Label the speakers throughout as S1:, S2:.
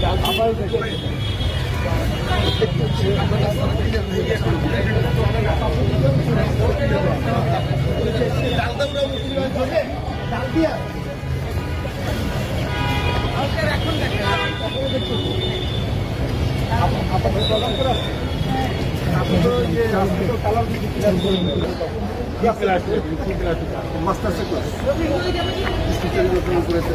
S1: ডাল তো যে আপনি তো কালার দিকে করবেন মাস্টার্সে ক্লাস
S2: করেছে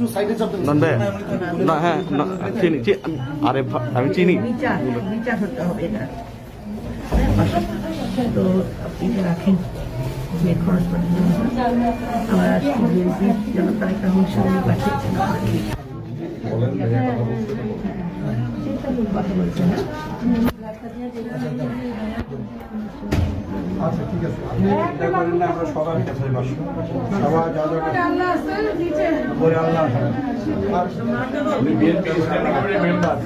S1: একটু সাইডে
S2: না হ্যাঁ না, চিনি চি- আরে আমি চিনি
S3: বিচার বিচার হতে হবে না তো আপনি রাখেন যে খরচ আমার আজকে বিএনপি জনতা একটা অনুসরণ পাঠিয়েছেন আমাকে কথা বলছেন না
S1: আচ্ছা ঠিক আছে। আপনি চিন্তা করেন না আমরা সবার কাছে বসবো। সবার যা যা করে আল্লাহ আর বিএনপি মেম্বার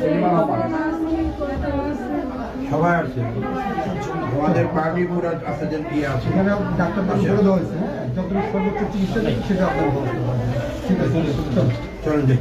S1: সবাই আছে আমাদের পার্টি বোর্ড আছে যে ইয়ে আছে।
S4: সেখানে ডাক্তার পাস করে দেওয়া হয়েছে হ্যাঁ? যত সর্বোচ্চ চিকিৎসা সেটা আপনার। ঠিক আছে চলুন।
S1: চলেন যাই।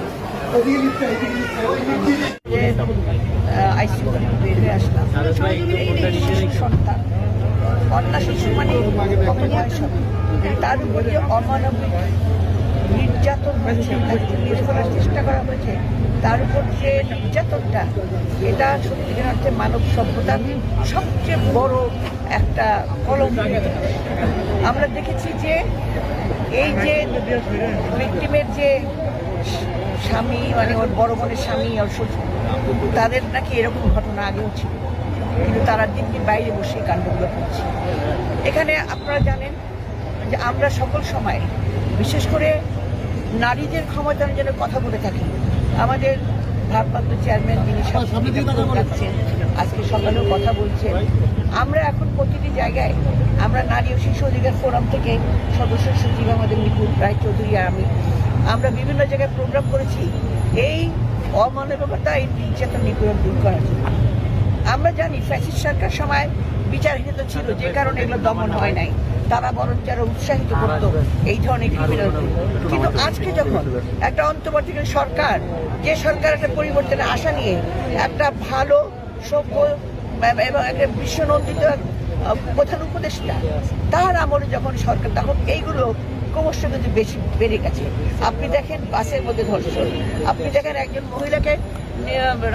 S3: আইসিউ বের হয়ে আসলাম সন্তান কন্যা শিশু মানে তার উপর অমানবিক নির্যাতন হয়েছে তাকে মেরে চেষ্টা করা হয়েছে তার উপর যে নির্যাতনটা এটা মানব সভ্যতার সবচেয়ে বড় একটা কলম আমরা দেখেছি যে এই যে ভিক্টিমের যে স্বামী মানে ওর বড় বোনের স্বামী ওর শ্বশুর। তাদের নাকি এরকম ঘটনা আগেও ছিল। কিন্তু তারা দিন দিন বাইরে বসে কাণ্ডগুলো করছে। এখানে আপনারা জানেন যে আমরা সকল সময় বিশেষ করে নারীদের ক্ষমতায়নের কথা বলে থাকি। আমাদের ভারপ্রাপ্ত চেয়ারম্যান যিনি সাংসদ যাচ্ছেন আজকে সকালেও কথা বলছেন। আমরা এখন প্রতিটি জায়গায় আমরা নারী ও শিশু অধিকার ফোরাম থেকে সদস্য সচিব আমাদের নিপুণ রায়চৌধুরী আর আমি। আমরা বিভিন্ন জায়গায় প্রোগ্রাম করেছি। এই অমানবিকতা, এই নির্যাতন নিপীড়ন দূর করার জন্য। আমরা জানি ফ্যাসিস্ট সরকার সময় বিচারহীন ছিল, যে কারণে এগুলো দমন হয় নাই। তারা বরং যারা উৎসাহিত করতো এই ধরনের ক্রিমিনাল কিন্তু আজকে যখন একটা অন্তর্বর্তীকালীন সরকার, যে সরকার একটা পরিবর্তনের আশা নিয়ে একটা ভালো সভ্য এবং একটা বিশ্বনন্দিত প্রধান উপদেষ্টা, তার আমলে যখন সরকার, তখন এইগুলো ক্রমশ কিন্তু বেশি বেড়ে গেছে। আপনি দেখেন বাসের মধ্যে ধর্ষণ। আপনি দেখেন একজন মহিলাকে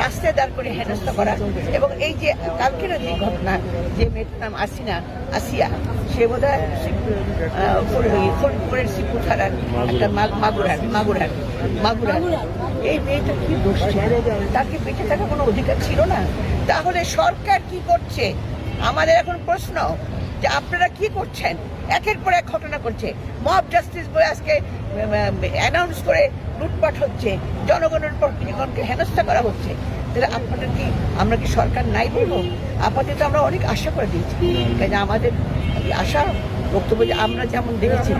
S3: রাস্তায় দাঁড় করে হেনস্থা করা। এবং এই যে কালকের যে ঘটনা, যে মেয়েটার নাম আসিনা, আসিয়া, সে বোধ হয় ফরিদপুরের শিবপুর থানার একটা মাগুরার মাগুরার মাগুরার। এই মেয়েটা কি দোষ ছিল? তার কি বেঁচে থাকার কোনো অধিকার ছিল না? তাহলে সরকার কি করছে? আমাদের এখন প্রশ্ন। যে আপনারা কি করছেন? একের পর এক ঘটনা করছে মব জাস্টিস বলে আজকে অ্যানাউন্স করে লুটপাট হচ্ছে। জনগণের পর জনগণকে হেনস্থা করা হচ্ছে। তাহলে আপনাদের কি, আমরা কি সরকার নাই বলব? আপাতত আমরা অনেক আশা করে দিয়েছি। কাজে আমাদের আশা, বক্তব্য যে আমরা যেমন দেখেছি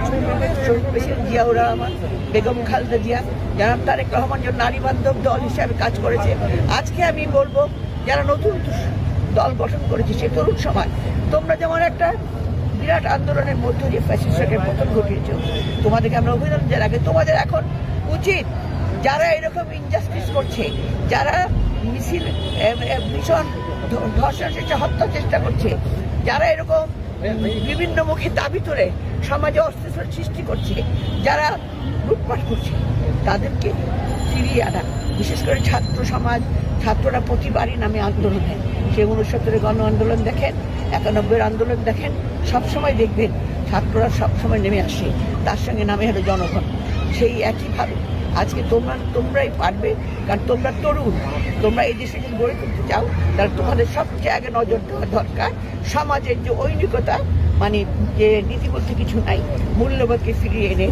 S3: শহীদ প্রেসিডেন্ট জিয়াউর রহমান, বেগম খালেদা জিয়া, যারা তারেক রহমান যে নারী বান্ধব দল হিসাবে কাজ করেছে। আজকে আমি বলব, যারা নতুন দল গঠন করেছে সে তরুণ সমাজ। তোমরা যেমন একটা বিরাট আন্দোলনের মধ্য দিয়ে ফ্যাসিস্টের পতন ঘটিয়েছ, তোমাদেরকে আমরা অভিনন্দন জানাই। তোমাদের এখন উচিত যারা এরকম ইনজাস্টিস করছে, যারা মিছিল ভীষণ ধর্ষণ চেষ্টা হত্যা চেষ্টা করছে, যারা এরকম বিভিন্ন মুখে দাবি তোলে সমাজে অস্তিত্ব সৃষ্টি করছে, যারা লুটপাট করছে, তাদেরকে ফিরিয়ে আনা। বিশেষ করে ছাত্র সমাজ, ছাত্ররা প্রতিবারই নামে আন্দোলনে সে উনসত্তরের গণ আন্দোলন দেখেন, একানব্বইয়ের আন্দোলন দেখেন, সবসময় দেখবেন ছাত্ররা সবসময় নেমে আসে, তার সঙ্গে নামে হলো জনগণ। সেই একইভাবে আজকে তোমরা, তোমরাই পারবে, কারণ তোমরা তরুণ, তোমরা এই দেশে যদি গড়ে তুলতে চাও, তাহলে তোমাদের সবচেয়ে আগে নজর দেওয়া দরকার সমাজের যে ঐনিকতা মানে যে নীতি বলতে কিছু নাই, মূল্যবোধকে ফিরিয়ে এনে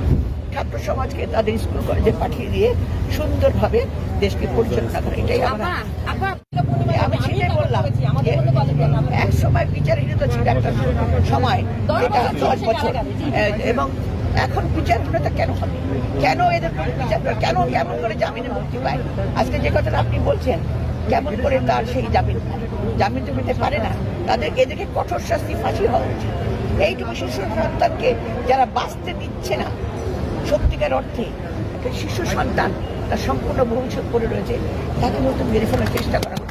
S3: ছাত্র সমাজকে তাদের স্কুল কলেজে পাঠিয়ে দিয়ে সুন্দরভাবে দেশকে পরিচালনা করে। এটাই আমরা আমি সেটাই বললাম এক সময় বিচারহীনতা তো ছিল একটা সময় যেটা দশ বছর এবং এখন বিচারহীনতা কেন হবে? কেন এদের বিচার কেন কেমন করে জামিনে মুক্তি পায়? আজকে যে কথাটা আপনি বলছেন কেমন করে তার সেই জামিন জামিন তো পেতে পারে না। তাদের এদেরকে কঠোর শাস্তি ফাঁসি হওয়া উচিত। এইটুকু শিশু সন্তানকে যারা বাঁচতে দিচ্ছে না সত্যিকার অর্থে একটা শিশু সন্তান তার সম্পূর্ণ ভবিষ্যৎ করে রয়েছে, তাকে মতো মেরে ফেলার চেষ্টা করা